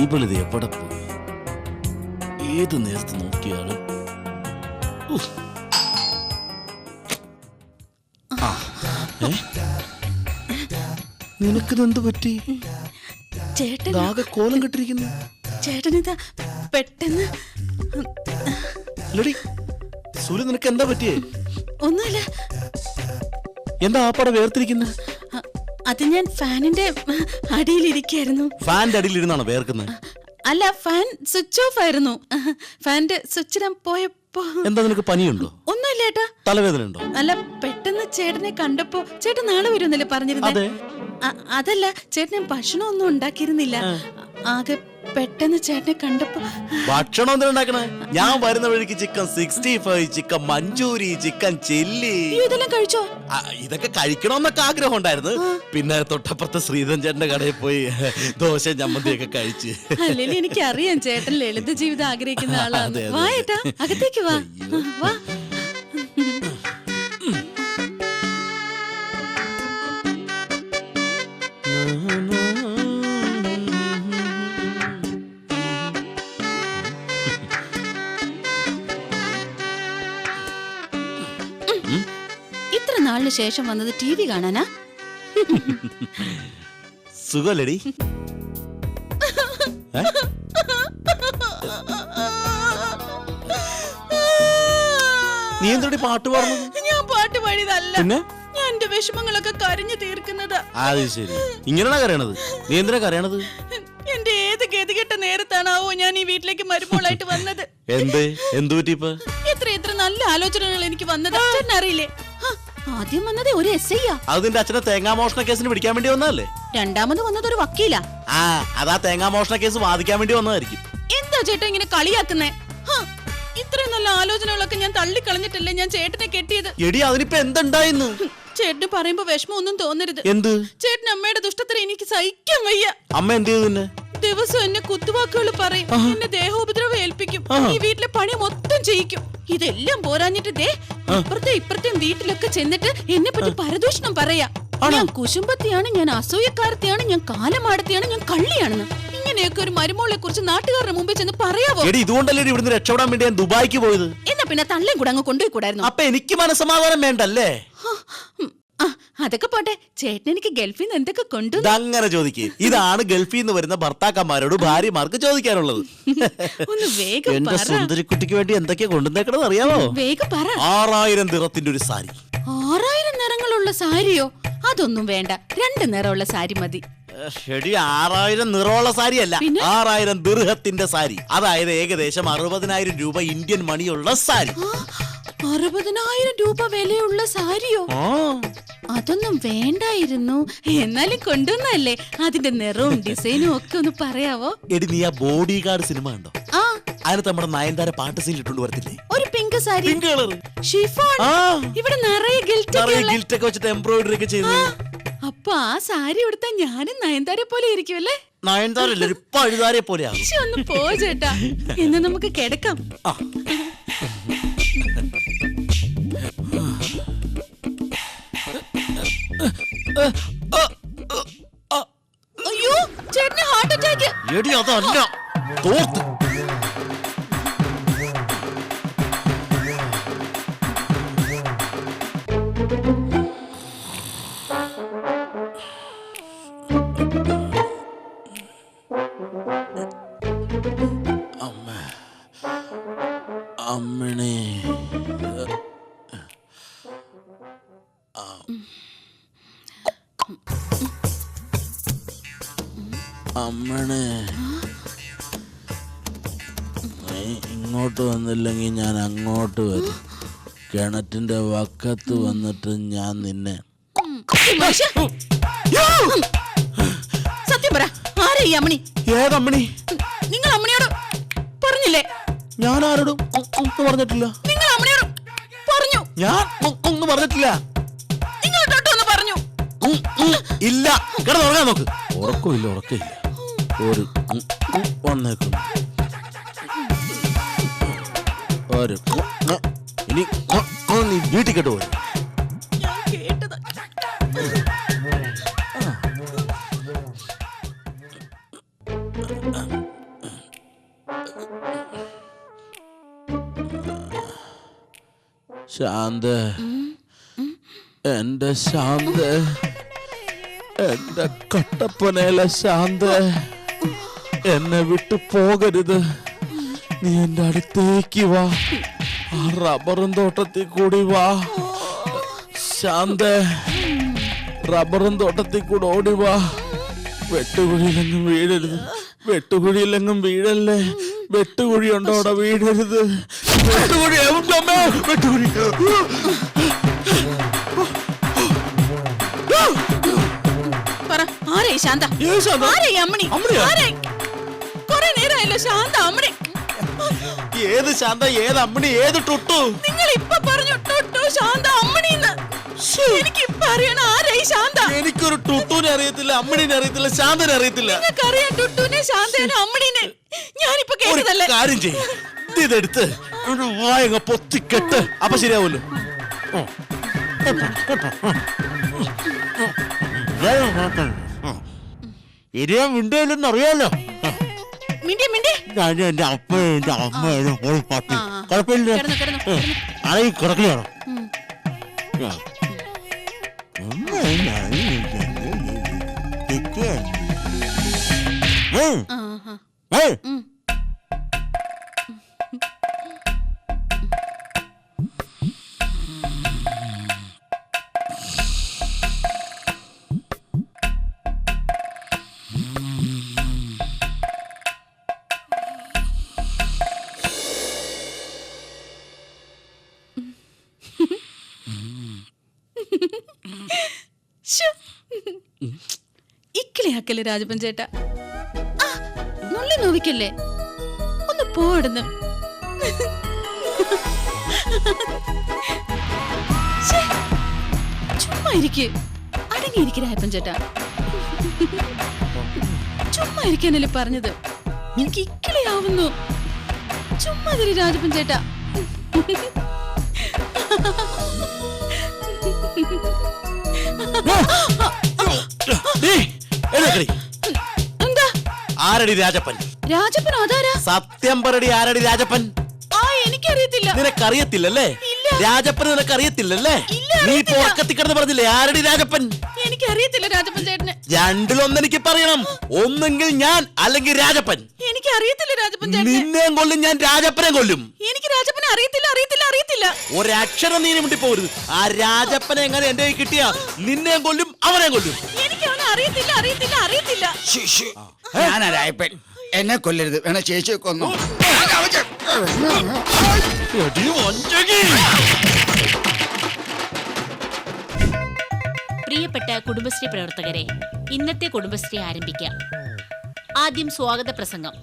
ബലിത് എവിടെ പോയി? ഏത് നേരത്ത് നോക്കിയാലും. ആ? നിനക്കിതെന്ത് പറ്റി? ചേട്ടൻ ആകെ കോലം കെട്ടിരിക്കുന്നു. ചേട്ടനിതാ പെട്ടെന്ന് ലടി സൂര്യ നിനക്ക് എന്താ പറ്റിയേ? ഒന്നുമില്ല. എന്താ ആപ്പാടെ വേർതിരിക്കുന്നത് അ- അത് ഞാൻ ഫാനിന്റെ അടിയിലിരിക്കായിരുന്നു. ഫാന്റെ അടിയിലിരുന്നാണോ വേർക്കുന്നത്? അല്ല ഫാൻ സ്വിച്ച് ഓഫ് ആയിരുന്നു. ഫാനിന്റെ സ്വിച്ച് ഞാൻ പോയപ്പോ എന്താ നിനക്ക് പനിയുണ്ടോ? ഒന്നുമില്ല ഏട്ടാ. തലവേദന ഉണ്ടോ? അല്ല പെട്ടെന്ന് ചേട്ടനെ കണ്ടപ്പോ ചേട്ടൻ നാളെ വരുമെന്നല്ലേ പറഞ്ഞിരുന്നത് അതെ. അതല്ല ചേട്ടൻ ഞാൻ ഭക്ഷണം ഒന്നും ഉണ്ടാക്കിയിരുന്നില്ല ആകെ പെട്ടെന്ന് ചേട്ടനെ കണ്ടപ്പോ ഭക്ഷണം ഉണ്ടാക്കണേ? ഞാൻ വരുന്ന വഴിക്ക് chicken sixty five chicken manchurian chicken chilli. ഇതെല്ലാം കഴിച്ചോ? ഇതൊക്കെ കഴിക്കണമെന്നൊക്കെ ആഗ്രഹം ഉണ്ടായിരുന്നു. പിന്നെ തൊട്ടപ്പുറത്തെ ശ്രീധൻ ചേട്ടന്റെ കടയിൽ പോയി ദോശ ചമ്മന്തിയൊക്കെ കഴിച്ച്. അല്ലെങ്കിൽ എനിക്ക് അറിയാം ചേട്ടൻ ലളിത ജീവിതം ആഗ്രഹിക്കുന്ന ആളാണ് വാ. ഏട്ടാ അകത്തേക്ക് വാ. വാ. ഇത്ര നാളിന് ശേഷം വന്നത് ടി വി കാണാനാ? സുഖല്ലടി ഏ? നീ എന്തൊരു പാട്ട് പാടുന്നു ഞാൻ പാട്ട് പാടിയതല്ല. പിന്നെ? ഞാൻ എന്റെ വിഷമങ്ങളൊക്കെ കരഞ്ഞു തീർക്കുന്നത്. അത് ശരി. ഇങ്ങനെയാണ് കരയണത്? നീ എന്തിനാ കരയണത്? എന്റെ ഏത് ഗതികെട്ട നേരത്താണാവോ ഞാൻ ഈ വീട്ടിലേക്ക് മരുമോളായിട്ട് വന്നത്? എന്ത്? എന്തു പറ്റി നല്ല ആലോചനകൾ എനിക്ക് വന്നത് ചേട്ടൻ അറിയില്ലേ? ആദ്യം വന്നത് ഒരു എസ് ഐയാ അത് നിന്റെ അച്ഛനെ തേങ്ങാമോഷണ കേസിന് പിടിക്കാൻ വേണ്ടി വന്നതല്ലേ? രണ്ടാമത് വന്നത് ഒരു വക്കീലാ. ആ അതാ തേങ്ങാ മോഷണ കേസ് വാദിക്കാൻ വേണ്ടി വന്നതായിരിക്കും. എന്താ ചേട്ടൻ ഇങ്ങനെ കളിയാക്കുന്നേ? ഇത്രയും നല്ല ആലോചനകളൊക്കെ ഞാൻ തള്ളിക്കളഞ്ഞിട്ടല്ലേ ഞാൻ ചേട്ടനെ കെട്ടിയത്? എടി അതിനിപ്പോ എന്തുണ്ടായിരുന്നു ചേട്ടന് പറയുമ്പോ വിഷമം ഒന്നും തോന്നരുത്. എന്ത്? ചേട്ടൻ അമ്മയുടെ ദുഷ്ടത്തിന് എനിക്ക് സഹിക്കാൻ വയ്യ. അമ്മ എന്ത് ചെയ്തു ദിവസം എന്നെ കുത്തുവാക്കുകൾ പറയും. എന്നെ ദേഹോപദ്രവം ഏൽപ്പിക്കും. ഈ വീട്ടിലെ പണി മൊത്തം ചെയ്യിക്കും. ഇതെല്ലാം പോരാഞ്ഞിട്ട് ദേ അപ്പുറത്തെ ഇപ്പുറത്തെയും വീട്ടിലൊക്കെ ചെന്നിട്ട് എന്നെ പറ്റി പരദൂഷണം പറയാ. ഞാൻ കുശുമ്പത്തിയാണ് ഞാൻ അസൂയക്കാരത്തെയാണ് ഞാൻ കാലമാടത്തെയാണ് ഞാൻ കള്ളിയാണെന്ന്. ഇങ്ങനെയൊക്കെ ഒരു മരുമോളെ കുറിച്ച് നാട്ടുകാരുടെ മുമ്പിൽ ചെന്ന് പറയാവോ? എടി ഇതുകൊണ്ടല്ലേ ഇവിടുന്ന് രക്ഷപ്പെടാൻ വേണ്ടി ഞാൻ ദുബായിക്ക് പോയത്? എന്നാ പിന്നെ തള്ളേം കൂടെ അങ്ങ് കൊണ്ടുപോയി കൂടായിരുന്നു അപ്പൊ എനിക്ക് മനസ്സമാധാനം വേണ്ടല്ലേ? അതൊക്കെ പോട്ടെ. ചേട്ടൻ എനിക്ക് ഗൾഫിൽ നിന്ന് എന്തൊക്കെ കൊണ്ടു ഇതങ്ങനെ ചോദിക്കേ. ഇതാണ് ഗൾഫിൽ നിന്ന് വരുന്ന ഭർത്താക്കന്മാരോട് ഭാര്യമാർക്ക് ചോദിക്കാനുള്ളത്. ഒന്ന് വേഗം എന്റെ പറ. സുന്ദരിക്കുട്ടിക്ക് വേണ്ടി എന്തൊക്കെയാ കൊണ്ടുവന്നേക്കണെന്ന് അറിയാമോ വേഗം പറ. ആറായിരം നിറത്തിന്റെ ഒരു സാരി. ആറായിരം നിറങ്ങളുള്ള സാരിയോ? അതൊന്നും വേണ്ട. രണ്ട് നിറമുള്ള സാരി മതി. ഷെടി ആറായിരം നിറമുള്ള സാരി അല്ല? ആറായിരം ദീർഘത്തിന്റെ സാരി. അതായത് ഏകദേശം അറുപതിനായിരം രൂപ ഇന്ത്യൻ മണിയുള്ള സാരി. അറുപതിനായിരം രൂപ വിലയുള്ള സാരിയോ? അതൊന്നും വേണ്ടായിരുന്നു. എന്നാലും കൊണ്ടുവന്നല്ലേ അതിന്റെ നിറവും ഡിസൈനും ഒക്കെ ഒന്ന് പറയാവോ? എടി നീ ആ ബോഡി ഗാർഡ് സിനിമ കണ്ടോ? ആ. അതിനകത്ത് നമ്മുടെ നയൻതാര പാട്ട് സീൻ ഇട്ടുകൊണ്ട് വരത്തില്ലേ? ഒരു pink sari pink colour chiffon ആ. ഇവിടെ നിറയെ ഗിൽറ്റ് നിറയെ ഗിൽറ്റ് ഒക്കെ വെച്ചിട്ട് എംബ്രോയിഡറി ഒക്കെ ചെയ്ത്. അപ്പൊ ആ സാരി ഉടുത്താ ഞാനും നയൻതാരെ പോലെ ഇരിക്കുമല്ലേ നയൻതാരല്ലേ ഒരു പഴുതാരെ പോലെയാകും. പക്ഷെ ഒന്ന് പോ ചേട്ടാ. ഇന്ന് നമുക്ക് കിടക്കാം. ആ. അയ്യോ ചേട്ടന് ഹാർട്ട് അറ്റാക്ക് എടി അതല്ല. തോർത്ത്. അമ്മണേ. നീ ഇങ്ങോട്ട് വന്നില്ലെങ്കിൽ ഞാൻ അങ്ങോട്ട് വരും. കിണറ്റിന്റെ വക്കത്ത് വന്നിട്ട് ഞാൻ നിന്നെ. സത്യം പറ ആരാ ഈ അമ്മണി? ഏതമ്മണി? നിങ്ങൾ അമ്മണിയോട് പറഞ്ഞില്ലേ? ഞാൻ ആരോടും ഒന്നും പറഞ്ഞിട്ടില്ല. നിങ്ങൾ അമ്മണിയോട് പറഞ്ഞു. ഞാൻ ഒന്നും പറഞ്ഞിട്ടില്ല. ഇല്ല. കിടന്നുറങ്ങാൻ നോക്ക്. ഉറക്കമില്ല ഉറക്കമില്ല. ഒരു വന്നേക്കുന്നു ഒരു ഇനി നീ വീട്ടിൽ കേട്ട് പോയി ശാന്ത. എന്റെ ശാന്ത. എന്റെ കട്ടപ്പനയിലെ ശാന്ത എന്നെ വിട്ടു പോകരുത്. നീ എന്റെ അടുത്തേക്ക് വാ. ആ റബ്ബറും തോട്ടത്തിൽ കൂടി വാ. ശാന്ത റബ്ബറും തോട്ടത്തിൽ കൂടി ഓടി വാ. വെട്ടുകുഴിയിലെങ്ങും വീഴരുത്. വെട്ടുകുഴിയിലെങ്ങും വീഴല്ലേ? വെട്ടുകുഴി ഉണ്ടോ അവിടെ വീഴരുത്? വെട്ടുകുഴി? വെട്ടുകുഴി ആരേ ശാന്ത ആരേ അമ്മണി? ആരേ കൊറേ നേരമായല്ലോ ശാന്ത അമ്മണി ഏത് ശാന്ത ഏത് അമ്മണി ഏത് ടുട്ടു നിങ്ങൾ ഇപ്പൊ പറഞ്ഞു ടൊട്ടു ശാന്ത അമ്മണിന്ന് എനിക്ക് ഇപ്പൊ അറിയണം ആരേ ശാന്ത എനിക്കൊരു ടുട്ടുവിനെ അറിയത്തില്ല അമ്മണിനെ അറിയത്തില്ല ശാന്തനെ അറിയത്തില്ല നിങ്ങൾക്കറിയാം ടുട്ടുനെ ശാന്തനെ അമ്മണിനെ ഞാനിപ്പോ കേട്ടതല്ലേ കാര്യം ചെയ്യും ഇതെടുത്ത് ഒരു വായങ്ങ പൊത്തിക്കെട്ട് അപ്പൊ ശരിയാവുമല്ലോ ഇരിയാൻ മിണ്ടയില്ലെന്ന് അറിയാലോ മിണ്ടി മിണ്ടി ഞാൻ എന്റെ അപ്പയും എന്റെ അമ്മയും പട്ടി ആ. കുഴപ്പമില്ല കിടന്നു കിടന്നു കിടന്നു. ആളെ കിടക്കുകയാണോ ഉം. ആ, ആ. ഉം. ഇക്കിളിയാക്കല്ലേ രാജപ്പൻ ചേട്ടാ? നുള്ളി നോവിക്കല്ലേ? ഒന്ന് പോടുന്നു ചുമ്മാ ഇരിക്കേ. അടങ്ങിയിരിക്കും രാജപ്പൻ ചേട്ടാ. ചുമ്മാ ഇരിക്കാനല്ലേ പറഞ്ഞത്? എനിക്ക് ഇക്കിളിയാവുന്നു ചുമ്മാതിരി രാജപ്പൻ ചേട്ടാ. ആരടി രാജപ്പൻ? രാജപ്പൻ അതാരാ? സത്യം പറടി ആരടി രാജപ്പൻ? ആ എനിക്കറിയത്തില്ല. നിനക്കറിയത്തില്ലല്ലേ. രാജപ്പൻ നിനക്കറിയത്തില്ലല്ലേ? നീ. പോക്കത്തി കിടന്ന് പറഞ്ഞില്ലേ? ആരടി രാജപ്പൻ? എനിക്കറിയത്തില്ല രാജപ്പൻ ചേട്ടന്. രണ്ടിലൊന്നെനിക്ക് പറയണം. ഒന്നെങ്കിൽ ഞാൻ അല്ലെങ്കിൽ രാജപ്പൻ. എനിക്കറിയത്തില്ല രാജപ്പൻ നിന്നെയും കൊല്ലും ഞാൻ രാജപ്പനെ കൊല്ലും. എനിക്ക് രാജപ്പനെ അറിയത്തില്ല അറിയത്തില്ല. അറിയത്തില്ല ഒരക്ഷരം നീ മുട്ടി പോകരുത് ആ രാജപ്പനെ എങ്ങനെ എന്റെ കൈ കിട്ടിയാ നിന്നെ കൊല്ലും അവനെ കൊല്ലും. എനിക്ക് അവനെ അറിയത്തില്ല അറിയത്തില്ല അറിയത്തില്ല. ഞാനാ രായപ്പൻ എന്നെ കൊല്ലരുത്. വേണ ചേച്ചിയെ കൊന്നു. പ്രിയപ്പെട്ട കുടുംബശ്രീ പ്രവർത്തകരെ ഇന്നത്തെ കുടുംബശ്രീ ആരംഭിക്കാം. ആദ്യം സ്വാഗത പ്രസംഗം.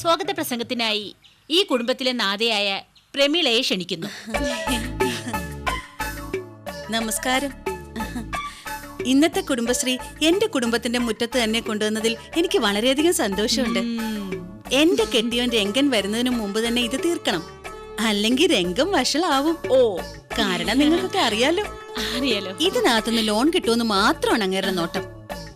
സ്വാഗത പ്രസംഗത്തിനായി ഈ കുടുംബത്തിലെ നാഥയായ പ്രമീളയെ ക്ഷണിക്കുന്നു. നമസ്കാരം. ഇന്നത്തെ കുടുംബശ്രീ എന്റെ കുടുംബത്തിന്റെ മുറ്റത്ത് തന്നെ കൊണ്ടുവന്നതിൽ എനിക്ക് വളരെയധികം സന്തോഷമുണ്ട്. എന്റെ കെട്ടിയോൻ രംഗൻ വരുന്നതിന് മുമ്പ് തന്നെ ഇത് തീർക്കണം. അല്ലെങ്കിൽ രംഗം വഷളാവും. ഓ. കാരണം നിങ്ങൾക്കൊക്കെ അറിയാലോ. അറിയാലോ. ഇതിനകത്തുനിന്ന് ലോൺ കിട്ടുമെന്ന് മാത്രമാണ് അങ്ങേരുടെ നോട്ടം.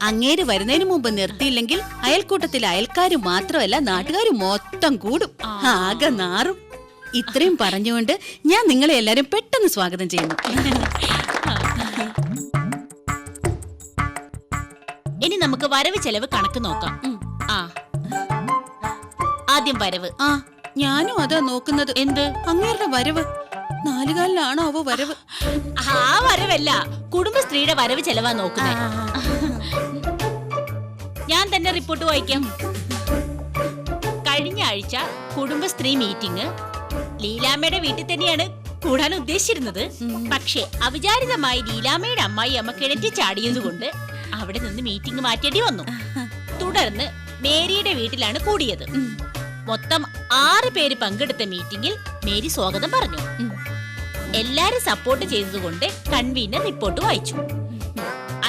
അങ്ങേര് വരുന്നതിന് മുമ്പ് നിർത്തിയില്ലെങ്കിൽ അയൽക്കൂട്ടത്തിലെ അയൽക്കാരും മാത്രമല്ല നാട്ടുകാരും മൊത്തം കൂടും. ആകെ നാറും. ഇത്രയും പറഞ്ഞുകൊണ്ട് ഞാൻ നിങ്ങളെ എല്ലാവരും പെട്ടെന്ന് സ്വാഗതം ചെയ്യുന്നു. ഇനി നമുക്ക് വരവ് ചെലവ് കണക്ക് നോക്കാം. ആ. ആദ്യം വരവ്. ആ ഞാനും അതാ നോക്കുന്നത്. എന്ത്? അങ്ങേരുടെ വരവ്. നാലുകാലിലാണോ അവ വരവ്? ആ വരവല്ല. കുടുംബശ്രീയുടെ വരവ് ചെലവാ നോക്കുന്നത്. ഞാൻ തന്നെ റിപ്പോർട്ട് വായിക്കാം. കഴിഞ്ഞ ആഴ്ച കുടുംബശ്രീ മീറ്റിംഗ് ലീലാമ്മയുടെ വീട്ടിൽ തന്നെയാണ് കൂടാൻ ഉദ്ദേശിച്ചിരുന്നത്. പക്ഷേ അവിചാരിതമായി ലീലാമ്മയുടെ അമ്മായി അമ്മ കിണറ്റി ചാടിയതുകൊണ്ട് അവിടെ നിന്ന് മീറ്റിംഗ് മാറ്റേണ്ടി വന്നു. തുടർന്ന് മേരിയുടെ വീട്ടിലാണ് കൂടിയത്. മൊത്തം ആറ് പേര് പങ്കെടുത്ത മീറ്റിംഗിൽ മേരി സ്വാഗതം പറഞ്ഞു. എല്ലാരും സപ്പോർട്ട് ചെയ്തതുകൊണ്ട് കൺവീനർ റിപ്പോർട്ട് വായിച്ചു.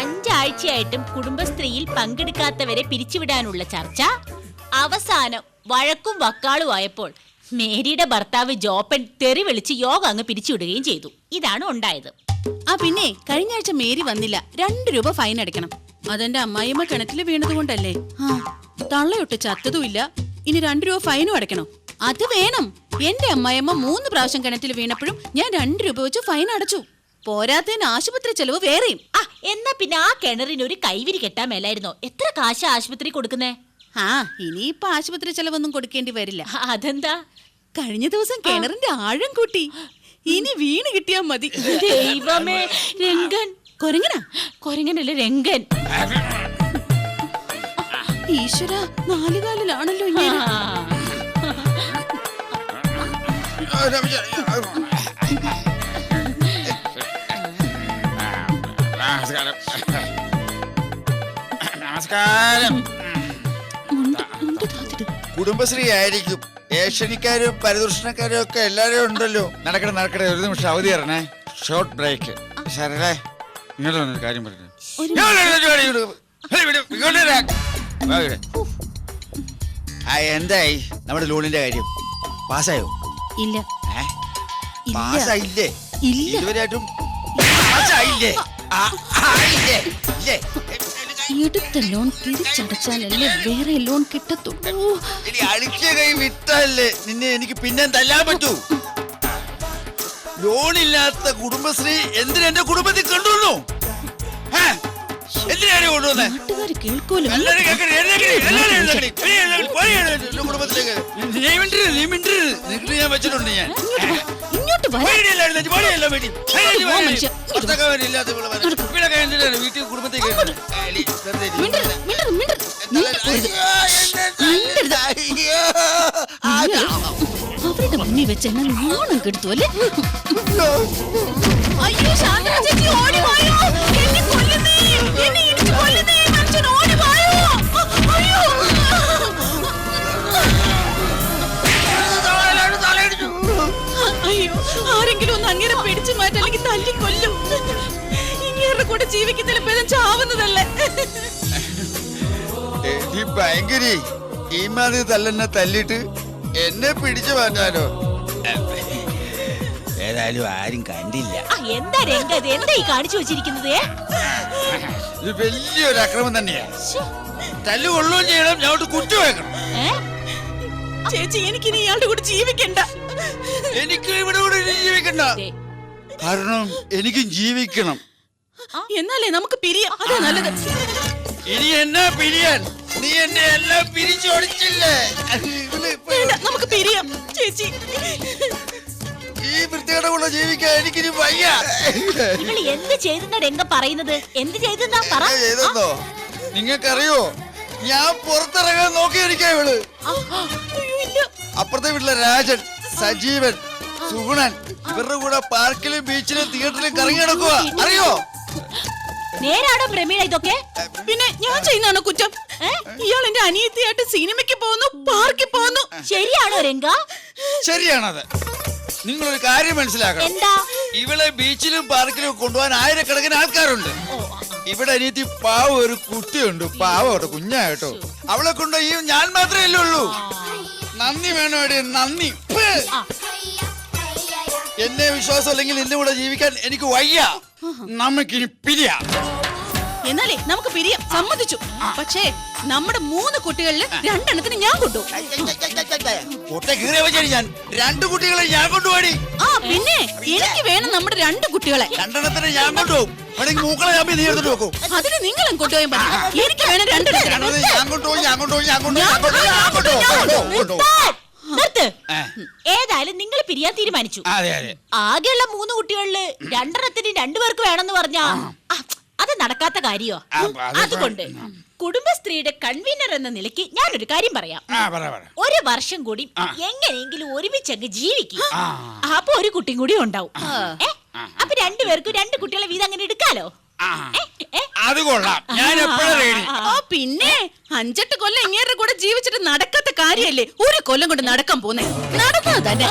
അഞ്ചാഴ്ചയായിട്ടും കുടുംബശ്രീയിൽ പങ്കെടുക്കാത്തവരെ പിരിച്ചുവിടാനുള്ള ചർച്ച അവസാനം വഴക്കും വക്കാളുമായപ്പോൾ മേരിയുടെ ഭർത്താവ് ജോപ്പൻ തെറി വിളിച്ച് യോഗ അങ്ങ് പിരിച്ചുവിടുകയും ചെയ്തു. ഇതാണ് ഉണ്ടായത്. ആ പിന്നെ കഴിഞ്ഞ ആഴ്ച മേരി വന്നില്ല. രണ്ട് രൂപ ഫൈൻ അടയ്ക്കണം. അതെന്റെ അമ്മായിയമ്മ കിണറ്റിൽ വീണത് കൊണ്ടല്ലേ ആ തള്ളയൊട്ട് ചത്തതുമില്ല. ഇനി രണ്ടു രൂപ ഫൈനും അടയ്ക്കണം. അത് വേണം. എന്റെ അമ്മായിയമ്മ മൂന്ന് പ്രാവശ്യം കിണറ്റിൽ വീണപ്പോഴും ഞാൻ രണ്ട് രൂപ വെച്ച് ഫൈൻ അടച്ചു. പോരാത്തതിന് ആശുപത്രി ചെലവ് വേറെയും. ആ എന്നാ പിന്നെ ആ കിണറിന് ഒരു കൈവിരി കെട്ടാൻ മേലായിരുന്നോ? എത്ര കാശ ആശുപത്രി കൊടുക്കുന്നേ? ആ ഇനിയിപ്പൊ ആശുപത്രി ചെലവൊന്നും കൊടുക്കേണ്ടി വരില്ല. അതെന്താ? കഴിഞ്ഞ ദിവസം കിണറിന്റെ ആഴം കൂട്ടി. ഇനി വീണ് കിട്ടിയാ മതി. ദൈവമേ രംഗൻ. കൊരങ്ങനാ? കൊരങ്ങനല്ലേ രംഗൻ. ഈശ്വര നാലുകാലിലാണല്ലോ ഞാൻ നമസ്കാരം. നമസ്കാരം. കുടുംബശ്രീ ആയിരിക്കും ഏഷ്യനിക്കാരും പരിദൂഷണക്കാരും ഒക്കെ എല്ലാരും ഉണ്ടല്ലോ. നടക്കട്ടെ നടക്കട്ടെ ഒരു നിമിഷം അവധി തരണേ. ഷോർട്ട് ബ്രേക്ക് ശരലേ ഇങ്ങോട്ട് വന്നൊരു കാര്യം പറഞ്ഞു. എന്തായി? നമ്മുടെ ലോണിന്റെ കാര്യം. പാസ്സായോ? ഇല്ല. പാസ്സായില്ലേ. ഇതുവരെയായിട്ടും പാസ്സായില്ലേ? ആ, ആയില്ലേ? ഇല്ലേ? എടുത്ത ലോൺ തിരിച്ചടച്ചാലല്ലേ വേറെ ലോൺ കിട്ടത്തുള്ളൂ? അടിച്ച കൈ വിട്ടല്ലേ നിന്നെ എനിക്ക് പിന്നെ തല്ലാൻ പറ്റൂ. ലോണില്ലാത്ത കുടുംബശ്രീ എന്തിനാ എന്റെ കുടുംബത്തിൽ കൊണ്ടുവന്നു? എന്തിനാണ് കൊണ്ടുവന്നേ? നാട്ടുകാര് കേൾക്കൂലോ കുടുംബത്തിലേക്ക്. നീ മിണ്ടരുത്, നീ മിണ്ടരുത്. നിനക്ക് ഞാൻ വെച്ചിട്ടുണ്ട് ഞാൻ. വീട്ടിൽ. കുടുംബത്തേക്ക്. അവരുടെ മുന്നിൽ വെച്ച് എന്നെ നാണം കെടുത്തു അല്ലേ? അയ്യോ ശാന്ത ചേച്ചി ഓടി വായോ. ആരെങ്കിലും ഒന്ന് അങ്ങനെ പിടിച്ചു മാറ്റ അല്ലെങ്കിൽ തല്ലി കൊല്ലും ഇങ്ങേരുടെ കൂടെ ജീവിക്കുന്നതിൽ ഭേദം ചാവുന്നതല്ലേ? എടി ഭയങ്കരി ഈ മാതിരി തല്ലെന്നെ തല്ലിട്ട് എന്നെ പിടിച്ചു മാറ്റാനോ ഏതായാലും ആരും കണ്ടില്ല. എന്താ രംഗത്? എന്താ ഈ കാണിച്ചു വെച്ചിരിക്കുന്നത് ഇത് വലിയൊരു അക്രമം തന്നെയാ. തല്ലു കൊള്ളുകയും ചെയ്യണം ഞങ്ങോട്ട് കുറ്റു വെക്കണം? ചേച്ചി എനിക്കിനി ഇയാളുടെ കൂടെ ജീവിക്കണ്ട. എനിക്ക് ഇവിടെ കൂടെ ഇനി ജീവിക്കണ്ട. കാരണം എനിക്കും ജീവിക്കണം. എന്നാലേ നമുക്ക് പിരിയാം. അതാ നല്ലത്. ഇനി എന്നാ പിരിയാൻ? നീ എന്നെ എല്ലാം പിരിച്ചോടിച്ചില്ലേ ഇവൾ ഇപ്പൊ വേണ്ട നമുക്ക് പിരിയാം. ചേച്ചി. ഈ വൃത്തികേടെ കൂടെ ജീവിക്കാൻ എനിക്കിനി വയ്യ. നിങ്ങൾ എന്ത് ചെയ്തെന്നാ രംഗ പറയുന്നത്? എന്ത് ചെയ്തെന്നാ പറ. എന്താ ചെയ്തെന്നോ? നിങ്ങൾക്കറിയോ? ഞാൻ പുറത്തിറങ്ങാൻ നോക്കിയിരിക്കാ ഇവൾ. അയ്യോ, ഇല്ല. അപ്പുറത്തെ വീട്ടിലെ രാജൻ. സജീവൻ സുഗുണൻ ഇവരുടെ കൂടെ പാർക്കിലും ബീച്ചിലും തിയേറ്ററിലും കറങ്ങി നടക്കുക അറിയോ? നേരാടോ പ്രമീള ഇതൊക്കെ? പിന്നെ ഞാൻ ചെയ്യുന്നതാണോ കുറ്റം? ഇയാൾ എന്റെ അനിയത്തിയായിട്ട് സിനിമയ്ക്ക് പോകുന്നു പാർക്കിൽ പോകുന്നു. ശരിയാണോ രംഗ? ശരിയാണത്. ഒരു കാര്യം മനസ്സിലാക്കണം. എന്താ? ഇവളെ ബീച്ചിലും പാർക്കിലും കൊണ്ടുപോകാൻ ആയിരക്കണക്കിന് ആൾക്കാരുണ്ട്. ഇവിടെ അനിയത്തി പാവ ഒരു കുട്ടിയുണ്ട് പാവോട്ടോ കുഞ്ഞായിട്ടോ അവളെ കൊണ്ട് ഈ ഞാൻ മാത്രമേ ഉള്ളൂ. നന്ദി വേണോ നന്ദി. എന്നെ വിശ്വാസം അല്ലെങ്കിൽ നിന്റെ കൂടെ ജീവിക്കാൻ എനിക്ക് വയ്യ. നമുക്കിനി പിരിയാ. എന്നാലേ നമുക്ക് പിരിയാം. സമ്മതിച്ചു. പക്ഷേ നമ്മുടെ മൂന്ന് കുട്ടികളിൽ രണ്ടെണ്ണത്തിന് ഞാൻ കൊണ്ടു ഞാൻ. രണ്ട് കുട്ടികളെ ഞാൻ കൊണ്ടുപോയി ആ പിന്നെ എനിക്ക് വേണം നമ്മുടെ രണ്ട് കുട്ടികളെ. രണ്ടെണ്ണത്തിന് ഞാൻ കൊണ്ടുപോകും. അതിന് നിങ്ങളും കൊണ്ടുപോയാൽ മതി എനിക്ക് വേണം രണ്ടെണ്ണത്തിന്. ഞാൻ കൊണ്ടുപോയി ഞാൻ കൊണ്ടുപോയി ഞാൻ കൊണ്ടുപോയി നിർത്ത്. ഏതായാലും നിങ്ങൾ പിരിയാൻ തീരുമാനിച്ചു. അതെ അതെ. ആകെയുള്ള മൂന്ന് കുട്ടികളിൽ രണ്ടെണ്ണത്തിന് രണ്ടുപേർക്ക് വേണമെന്ന് പറഞ്ഞാ അത് നടക്കാത്ത കാര്യോ? അതുകൊണ്ട് കുടുംബ അതുകൊണ്ട് കുടുംബശ്രീയുടെ കൺവീനർ എന്ന നിലയ്ക്ക് ഒരു കാര്യം പറയാം. ആ പറ പറ. ഒരു വർഷം കൂടി എങ്ങനെയെങ്കിലും ഒരുമിച്ചങ്ങ് ജീവിക്കും. അപ്പൊ ഒരു കുട്ടിയും കൂടി ഉണ്ടാവും? അപ്പൊ രണ്ടുപേർക്കും രണ്ട് കുട്ടികളെ വീതം അങ്ങനെ എടുക്കാലോ? അത് കൊള്ളാം. ഞാൻ എപ്പോഴും റെഡി ഓ പിന്നെ? അഞ്ചെട്ട് കൊല്ലം ഇങ്ങേരുടെ കൂടെ ജീവിച്ചിട്ട് നടക്കാത്ത കാര്യല്ലേ? ഒരു കൊല്ലം കൊണ്ട് നടക്കാൻ പോന്നെ. നടന്നത് തന്നെ.